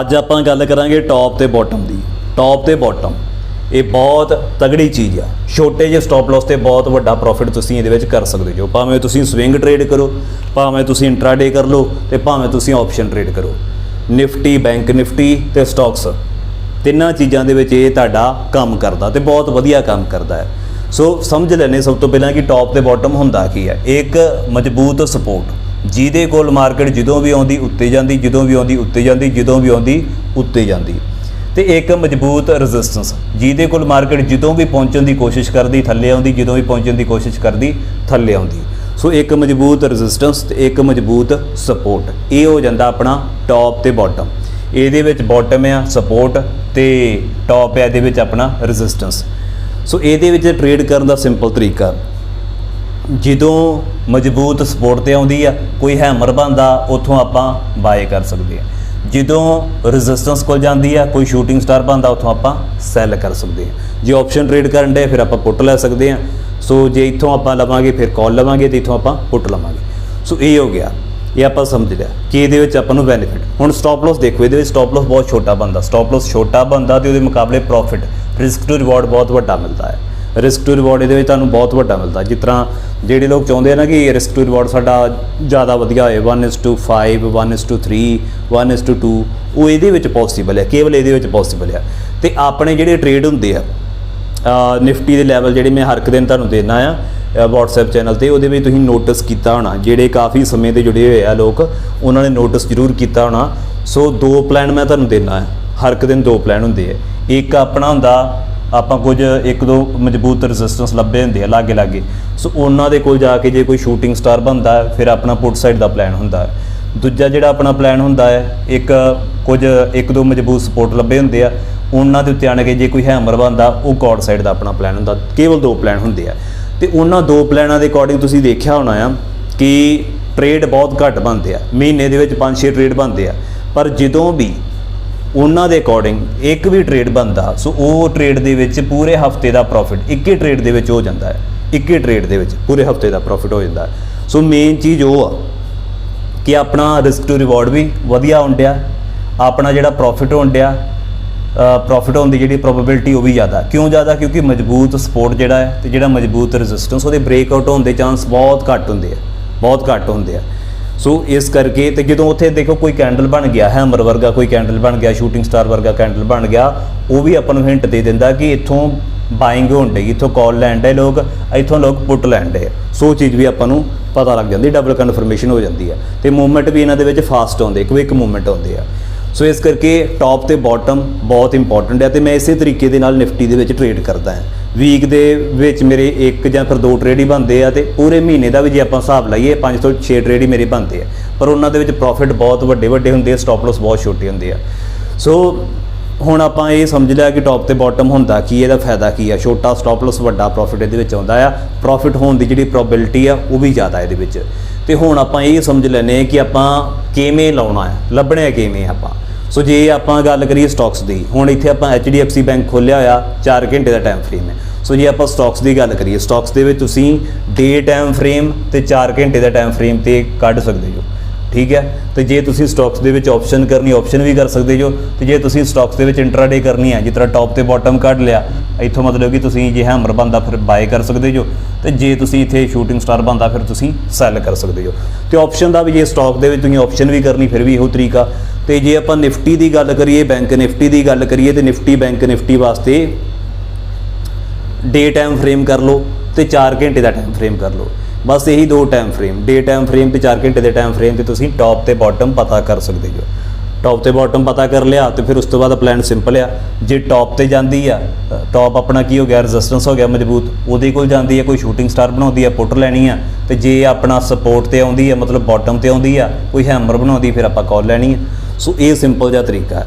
ਅੱਜ ਆਪਾਂ ਗੱਲ ਕਰਾਂਗੇ ਟੌਪ ਤੇ ਬਾਟਮ ਦੀ। ਟੌਪ ਤੇ ਬਾਟਮ ਇਹ ਬਹੁਤ ਤਗੜੀ ਚੀਜ਼ ਆ। ਛੋਟੇ ਜਿਹੇ ਸਟਾਪ ਲਾਸ ਤੇ ਬਹੁਤ ਵੱਡਾ ਪ੍ਰੋਫਿਟ ਤੁਸੀਂ ਇਹਦੇ ਵਿੱਚ ਕਰ ਸਕਦੇ ਹੋ। ਭਾਵੇਂ ਤੁਸੀਂ ਸਵਿੰਗ ਟ੍ਰੇਡ ਕਰੋ, ਭਾਵੇਂ ਤੁਸੀਂ ਇੰਟਰਾਡੇ ਕਰ ਲਓ ਤੇ ਭਾਵੇਂ ਤੁਸੀਂ ਆਪਸ਼ਨ ਟ੍ਰੇਡ ਕਰੋ। ਨਿਫਟੀ ਬੈਂਕ ਨਿਫਟੀ ਤੇ ਸਟਾਕਸ ਤਿੰਨਾਂ ਚੀਜ਼ਾਂ ਦੇ ਵਿੱਚ ਇਹ ਤੁਹਾਡਾ ਕੰਮ ਕਰਦਾ ਤੇ ਬਹੁਤ ਵਧੀਆ ਕੰਮ ਕਰਦਾ ਹੈ। ਸੋ ਸਮਝ ਲੈਣੇ ਸਭ ਤੋਂ ਪਹਿਲਾਂ ਕਿ ਟੌਪ ਤੇ ਬਾਟਮ ਹੁੰਦਾ ਕੀ ਹੈ। ਇੱਕ ਮਜ਼ਬੂਤ ਸਪੋਰਟ ਜਿਹਦੇ ਕੋਲ ਮਾਰਕੀਟ ਜਦੋਂ ਵੀ ਆਉਂਦੀ, ਉੱਤੇ ਜਾਂਦੀ, ਜਦੋਂ ਵੀ ਆਉਂਦੀ, ਉੱਤੇ ਜਾਂਦੀ, ਜਦੋਂ ਵੀ ਆਉਂਦੀ, ਉੱਤੇ ਜਾਂਦੀ। ਤੇ ਇੱਕ ਮਜ਼ਬੂਤ ਰੈਜ਼ਿਸਟੈਂਸ ਜਿਹਦੇ ਕੋਲ ਮਾਰਕੀਟ ਜਦੋਂ ਵੀ ਪਹੁੰਚਣ ਦੀ ਕੋਸ਼ਿਸ਼ ਕਰਦੀ, ਥੱਲੇ ਆਉਂਦੀ, ਜਦੋਂ ਵੀ ਪਹੁੰਚਣ ਦੀ ਕੋਸ਼ਿਸ਼ ਕਰਦੀ, ਥੱਲੇ ਆਉਂਦੀ। ਸੋ ਇੱਕ ਮਜ਼ਬੂਤ ਰੈਜ਼ਿਸਟੈਂਸ ਤੇ ਇੱਕ ਮਜ਼ਬੂਤ ਸਪੋਰਟ ਇਹ ਹੋ ਜਾਂਦਾ ਆਪਣਾ ਟੌਪ ਤੇ ਬਾਟਮ ਇਹਦੇ ਵਿੱਚ ਬਾਟਮ ਆ ਸਪੋਰਟ ਤੇ ਟੌਪ ਆ, ਇਹਦੇ ਵਿੱਚ ਆਪਣਾ ਰੈਜ਼ਿਸਟੈਂਸ ਸੋ ਇਹਦੇ ਵਿੱਚ ਟ੍ਰੇਡ ਕਰਨ ਦਾ ਸਿੰਪਲ ਤਰੀਕਾ। ਜਦੋਂ ਮਜ਼ਬੂਤ ਸਪੋਰਟ ਤੇ ਆਉਂਦੀ ਆ, ਕੋਈ ਹੈਮਰ ਬੰਦਾ ਉੱਥੋਂ ਆਪਾਂ ਬਾਏ ਕਰ ਸਕਦੇ ਆ। ਜਦੋਂ ਰੈਜ਼ਿਸਟੈਂਸ ਕੋਲ ਜਾਂਦੀ ਆ, ਕੋਈ ਸ਼ੂਟਿੰਗ ਸਟਾਰ ਬੰਦਾ ਉੱਥੋਂ ਆਪਾਂ ਸੈਲ ਕਰ ਸਕਦੇ ਆ। ਜੇ ਆਪਸ਼ਨ ਟ੍ਰੇਡ ਕਰਨ ਦੇ ਫਿਰ ਆਪਾਂ ਪੁੱਟ ਲੈ ਸਕਦੇ ਆ। ਸੋ ਜੇ ਇੱਥੋਂ ਆਪਾਂ ਲਵਾਂਗੇ, ਫਿਰ ਕਾਲ ਲਵਾਂਗੇ ਤੇ ਇੱਥੋਂ ਆਪਾਂ ਪੁੱਟ ਲਵਾਂਗੇ। ਸੋ ਇਹ ਹੋ ਗਿਆ। ਇਹ ਆਪਾਂ ਸਮਝ ਲਿਆ ਕਿ ਇਹਦੇ ਵਿੱਚ ਆਪਾਂ ਨੂੰ ਬੈਨੀਫਿਟ ਹੁਣ ਸਟਾਪ ਲਾਸ ਦੇਖੋ, ਇਹਦੇ ਵਿੱਚ ਸਟਾਪ ਲਾਸ ਬਹੁਤ ਛੋਟਾ ਬੰਦਾ ਸਟਾਪ ਲਾਸ ਛੋਟਾ ਬੰਦਾ ਤੇ ਉਹਦੇ ਮੁਕਾਬਲੇ ਪ੍ਰੋਫਿਟ ਰਿਸਕ ਟੂ ਰਿਵਾਰਡ ਬਹੁਤ ਵੱਡਾ ਮਿਲਦਾ ਹੈ। ਰਿਸਕ ਟੂ ਰਿਵਾਰਡ ਇਹਦੇ ਵਿੱਚ ਤੁਹਾਨੂੰ ਬਹੁਤ ਵੱਡਾ ਮਿਲਦਾ। ਜਿਸ ਤਰ੍ਹਾਂ ਜਿਹੜੇ ਲੋਕ ਚਾਹੁੰਦੇ ਆ ਨਾ ਕਿ ਰਿਸਕ ਟੂ ਰਿਵਾਰਡ ਸਾਡਾ ਜ਼ਿਆਦਾ ਵਧੀਆ ਹੋਏ 1:5 1:3 1:2 ਉਹ ਇਹਦੇ ਵਿੱਚ ਪੋਸੀਬਲ ਹੈ ਕੇਵਲ ਇਹਦੇ ਵਿੱਚ ਪੋਸੀਬਲ ਹੈ ਤੇ ਆਪਣੇ ਜਿਹੜੇ ਟ੍ਰੇਡ ਹੁੰਦੇ ਆ ਨਿਫਟੀ ਦੇ ਲੈਵਲ ਜਿਹੜੇ ਮੈਂ ਹਰ ਇੱਕ ਦਿਨ ਤੁਹਾਨੂੰ ਦੇਣਾ ਆ ਅ, WhatsApp ਚੈਨਲ ਤੇ ਉਹਦੇ ਵਿੱਚ ਤੁਸੀਂ ਨੋਟਿਸ ਕੀਤਾ ਹੋਣਾ ਜਿਹੜੇ ਕਾਫੀ ਸਮੇਂ ਦੇ ਜੁੜੇ ਹੋਏ ਆ ਲੋਕ ਉਹਨਾਂ ਨੇ ਨੋਟਿਸ ਜ਼ਰੂਰ ਕੀਤਾ ਹੋਣਾ। ਸੋ ਦੋ ਪਲਾਨ ਮੈਂ ਤੁਹਾਨੂੰ ਦੇਣਾ ਹੈ ਹਰ ਇੱਕ ਦਿਨ ਦੋ ਪਲਾਨ ਹੁੰਦੇ ਆ। ਇੱਕ ਆਪਣਾ ਹੁੰਦਾ ਆਪਾਂ ਕੁਝ ਇੱਕ ਦੋ ਮਜ਼ਬੂਤ ਰੈਜ਼ਿਸਟੈਂਸ ਲੱਭੇ ਹੁੰਦੇ ਆ ਲਾਗੇ ਲਾਗੇ। ਸੋ ਉਹਨਾਂ ਦੇ ਕੋਲ ਜਾ ਕੇ ਜੇ ਕੋਈ ਸ਼ੂਟਿੰਗ ਸਟਾਰ ਬਣਦਾ ਹੈ ਫਿਰ ਆਪਣਾ ਪੁੱਟ ਸਾਈਡ ਦਾ ਪਲਾਨ ਹੁੰਦਾ ਹੈ। ਦੂਜਾ ਜਿਹੜਾ ਆਪਣਾ ਪਲਾਨ ਹੁੰਦਾ ਹੈ, ਇੱਕ ਕੁਝ ਇੱਕ ਦੋ ਮਜ਼ਬੂਤ ਸਪੋਰਟ ਲੱਭੇ ਹੁੰਦੇ ਆ, ਉਹਨਾਂ ਦੇ ਉੱਤੇ ਆਣ ਕੇ ਜੇ ਕੋਈ ਹੈਮਰ ਬਣਦਾ, ਉਹ ਕਾਰਡ ਸਾਈਡ ਦਾ ਆਪਣਾ ਪਲਾਨ ਹੁੰਦਾ। ਕੇਵਲ ਦੋ ਪਲਾਨ ਹੁੰਦੇ ਆ। ਤੇ ਉਹਨਾਂ ਦੋ ਪਲਾਨਾਂ ਦੇ ਅਕੋਰਡਿੰਗ ਤੁਸੀਂ ਦੇਖਿਆ ਹੋਣਾ ਆ ਕਿ ਟ੍ਰੇਡ ਬਹੁਤ ਘੱਟ ਬਣਦੇ ਆ। ਮਹੀਨੇ ਦੇ ਵਿੱਚ 5-6 ਟ੍ਰੇਡ ਬਣਦੇ ਆ। ਪਰ ਜਦੋਂ ਵੀ ਉਹਨਾਂ ਦੇ ਅਕੋਰਡਿੰਗ ਇੱਕ ਵੀ ਟ੍ਰੇਡ ਬਣਦਾ, ਸੋ ਉਹ ਟ੍ਰੇਡ ਦੇ ਵਿੱਚ ਪੂਰੇ ਹਫ਼ਤੇ ਦਾ ਪ੍ਰੋਫਿਟ ਇੱਕ ਹੀ ਟ੍ਰੇਡ ਦੇ ਵਿੱਚ ਹੋ ਜਾਂਦਾ ਹੈ, ਇੱਕੇ ਹੀ ਟ੍ਰੇਡ ਦੇ ਵਿੱਚ ਪੂਰੇ ਹਫ਼ਤੇ ਦਾ ਪ੍ਰੋਫਿਟ ਹੋ ਜਾਂਦਾ ਹੈ। ਸੋ ਮੇਨ ਚੀਜ਼ ਉਹ ਆ ਕਿ ਆਪਣਾ ਰਿਸਕ ਟੂ ਰਿਵਾਰਡ ਵੀ ਵਧੀਆ ਹੁੰਦਿਆ ਆਪਣਾ ਜਿਹੜਾ ਪ੍ਰੋਫਿਟ ਹੁੰਦਿਆ ਪ੍ਰੋਫਿਟ ਹੋਣ ਦੀ ਜਿਹੜੀ ਪ੍ਰੋਬੇਬਿਲਿਟੀ ਉਹ ਵੀ ਜ਼ਿਆਦਾ ਕਿਉਂ ਜ਼ਿਆਦਾ? ਕਿਉਂਕਿ ਮਜ਼ਬੂਤ ਸਪੋਰਟ ਜਿਹੜਾ ਹੈ ਤੇ ਜਿਹੜਾ ਮਜ਼ਬੂਤ ਰੈਜ਼ਿਸਟੈਂਸ ਉਹਦੇ ਬ੍ਰੇਕ ਆਊਟ ਹੋਣ ਦੇ ਚਾਂਸ ਬਹੁਤ ਘੱਟ ਹੁੰਦੇ ਆ, ਬਹੁਤ ਘੱਟ ਹੁੰਦੇ ਆ। ਸੋ ਇਸ ਕਰਕੇ ਤੇ ਜਦੋਂ ਉੱਥੇ ਦੇਖੋ ਕੋਈ ਕੈਂਡਲ ਬਣ ਗਿਆ ਹੈਮਰ ਵਰਗਾ ਕੋਈ ਕੈਂਡਲ ਬਣ ਗਿਆ ਸ਼ੂਟਿੰਗ ਸਟਾਰ ਵਰਗਾ ਕੈਂਡਲ ਬਣ ਗਿਆ, ਉਹ ਵੀ ਆਪਾਂ ਨੂੰ ਹਿੰਟ ਦੇ ਦਿੰਦਾ ਕਿ ਇੱਥੋਂ ਬਾਇੰਗ ਹੋਣ ਡਈ, ਇੱਥੋਂ ਕਾਲ ਲੈਣ ਦੇ ਲੋਕ, ਇੱਥੋਂ ਲੋਕ ਪੁੱਟ ਲੈਣ ਦੇ ਸੋ ਉਹ ਚੀਜ਼ ਵੀ ਆਪਾਂ ਨੂੰ ਪਤਾ ਲੱਗ ਜਾਂਦੀ ਡਬਲ ਕਨਫਰਮੇਸ਼ਨ ਹੋ ਜਾਂਦੀ ਹੈ ਤੇ ਮੂਵਮੈਂਟ ਵੀ ਇਹਨਾਂ ਦੇ ਵਿੱਚ ਫਾਸਟ ਆਉਂਦੇ ਕੁਇਕ ਮੂਵਮੈਂਟ ਆਉਂਦੇ ਆ। ਸੋ ਇਸ ਕਰਕੇ ਟੌਪ ਤੇ ਬਾਟਮ ਬਹੁਤ ਇੰਪੋਰਟੈਂਟ ਹੈ ਤੇ ਮੈਂ ਇਸੇ ਤਰੀਕੇ ਦੇ ਨਾਲ ਨਿਫਟੀ ਦੇ ਵਿੱਚ ਟ੍ਰੇਡ ਕਰਦਾ ਹਾਂ। ਵੀਕ ਦੇ ਵਿੱਚ ਮੇਰੇ ਇੱਕ ਜਾਂ ਫਿਰ ਦੋ ਟ੍ਰੇਡ ਹੀ ਬਣਦੇ ਆ ਤੇ ਪੂਰੇ ਮਹੀਨੇ ਦਾ ਵੀ ਜੇ ਆਪਾਂ ਹਿਸਾਬ ਲਾਈਏ 5 ਤੋਂ 6 ਟ੍ਰੇਡ ਹੀ ਮੇਰੇ ਬਣਦੇ ਆ। ਪਰ ਉਹਨਾਂ ਦੇ ਵਿੱਚ ਪ੍ਰੋਫਿਟ ਬਹੁਤ ਵੱਡੇ ਵੱਡੇ ਹੁੰਦੇ ਆ ਸਟਾਪ ਲਾਸ ਬਹੁਤ ਛੋਟੇ ਹੁੰਦੇ ਆ। ਸੋ ਹੁਣ ਆਪਾਂ ਇਹ ਸਮਝ ਲਿਆ ਕਿ ਟੌਪ ਤੇ ਬਾਟਮ ਹੁੰਦਾ ਕੀ ਇਹਦਾ ਫਾਇਦਾ ਕੀ ਆ? ਛੋਟਾ ਸਟਾਪ ਲਾਸ ਵੱਡਾ ਪ੍ਰੋਫਿਟ ਇਹਦੇ ਵਿੱਚ ਆਉਂਦਾ ਆ। ਪ੍ਰੋਫਿਟ ਹੋਣ ਦੀ ਜਿਹੜੀ ਪ੍ਰੋਬੈਬਿਲਿਟੀ ਆ, ਉਹ ਵੀ ਜ਼ਿਆਦਾ ਇਹਦੇ ਵਿੱਚ। ਤੇ ਹੁਣ ਆਪਾਂ ਇਹ ਸਮਝ ਲੈਨੇ ਕਿ ਆਪਾਂ ਕਿਵੇਂ ਲਾਉਣਾ ਹੈ ਲੱਭਣਾ ਕਿਵੇਂ ਆਪਾਂ। ਸੋ ਜੇ ਆਪਾਂ ਗੱਲ ਕਰੀਏ ਸਟਾਕਸ ਦੀ, ਹੁਣ ਇੱਥੇ ਆਪਾਂ HDFC ਬੈਂਕ ਖੋਲਿਆ ਹੋਇਆ 4 ਘੰਟੇ ਦਾ ਟਾਈਮ ਫਰੇਮ ਹੈ। ਸੋ ਜੇ, ਆਪਾਂ ਸਟਾਕਸ ਦੀ ਗੱਲ ਕਰੀਏ। ਸਟਾਕਸ ਦੇ ਵਿੱਚ ਤੁਸੀਂ ਡੇ ਟਾਈਮ ਫਰੇਮ ਤੇ 4 ਘੰਟੇ ਦਾ ਟਾਈਮ ਫਰੇਮ ਤੇ ਕੱਢ ਸਕਦੇ ਹੋ। ਠੀਕ ਹੈ? ਤੇ ਜੇ ਤੁਸੀਂ ਸਟਾਕਸ ਦੇ ਵਿੱਚ ਆਪਸ਼ਨ ਕਰਨੀ ਆਪਸ਼ਨ ਵੀ ਕਰ ਸਕਦੇ ਜੋ ਤੇ ਜੇ ਤੁਸੀਂ ਸਟਾਕਸ ਦੇ ਵਿੱਚ ਇੰਟਰਾਡੇ ਕਰਨੀ ਹੈ, ਜਿਸ ਤਰ੍ਹਾਂ ਟੌਪ ਤੇ ਬਾਟਮ ਕੱਢ ਲਿਆ, ਇੱਥੋਂ ਮਤਲਬ ਕਿ ਤੁਸੀਂ ਜੇ ਹੈਮਰ ਬੰਦਾ ਫਿਰ ਬਾਏ ਕਰ ਸਕਦੇ ਜੋ ਤੇ ਜੇ ਤੁਸੀਂ ਇੱਥੇ ਸ਼ੂਟਿੰਗ ਸਟਾਰ ਬੰਦਾ, ਫਿਰ ਤੁਸੀਂ ਸੈਲ ਕਰ ਸਕਦੇ ਹੋ। ਤੇ ਆਪਸ਼ਨ ਦਾ ਵੀ ਜੇ ਸਟਾਕ ਦੇ ਵਿੱਚ ਤੁਸੀਂ ਆਪਸ਼ਨ ਵੀ ਕਰਨੀ, ਫਿਰ ਵੀ ਇਹੋ ਤਰੀਕਾ। ਤੇ ਜੇ ਆਪਾਂ ਨਿਫਟੀ ਦੀ ਗੱਲ ਕਰੀਏ ਬੈਂਕ ਨਿਫਟੀ ਦੀ ਗੱਲ ਕਰੀਏ, ਤੇ ਨਿਫਟੀ ਬੈਂਕ ਨਿਫਟੀ ਵਾਸਤੇ ਡੇ ਟਾਈਮ ਫਰੇਮ ਕਰ ਲਓ ਤੇ 4 ਘੰਟੇ ਦਾ ਟਾਈਮ ਫਰੇਮ ਕਰ ਲਓ। ਬਸ ਇਹੀ ਦੋ time frame. Day time frame ਤੇ 4 ਘੰਟੇ ਦੇ ਟਾਈਮ ਫਰੇਮ ਤੇ ਤੁਸੀਂ ਟੌਪ ਤੇ ਬਾਟਮ ਪਤਾ ਕਰ ਸਕਦੇ ਹੋ। ਟੌਪ ਤੇ ਬਾਟਮ ਪਤਾ ਕਰ ਲਿਆ ਤੇ ਫਿਰ ਉਸ ਤੋਂ ਬਾਅਦ ਪਲਾਨ ਸਿੰਪਲ ਆ। ਜੇ ਟੌਪ ਤੇ ਜਾਂਦੀ ਆ, ਟੌਪ ਆਪਣਾ ਕੀ ਹੋ ਗਿਆ? ਰੈਜ਼ਿਸਟੈਂਸ ਹੋ ਗਿਆ ਮਜ਼ਬੂਤ। ਉਹਦੇ ਕੋਲ ਜਾਂਦੀ ਆ, ਕੋਈ ਸ਼ੂਟਿੰਗ ਸਟਾਰ ਬਣਾਉਂਦੀ ਆ, ਪੁੱਟ ਲੈਣੀ ਆ। ਤੇ ਜੇ ਆਪਣਾ ਸਪੋਰਟ ਤੇ ਆਉਂਦੀ ਆ, ਮਤਲਬ ਬਾਟਮ ਤੇ ਆਉਂਦੀ ਆ, ਕੋਈ ਹੈਮਰ ਬਣਾਉਂਦੀ, ਫਿਰ ਆਪਾਂ ਕਾਲ ਲੈਣੀ ਆ। ਸੋ ਇਹ ਸਿੰਪਲ ਜਿਹਾ ਤਰੀਕਾ। ਹੈ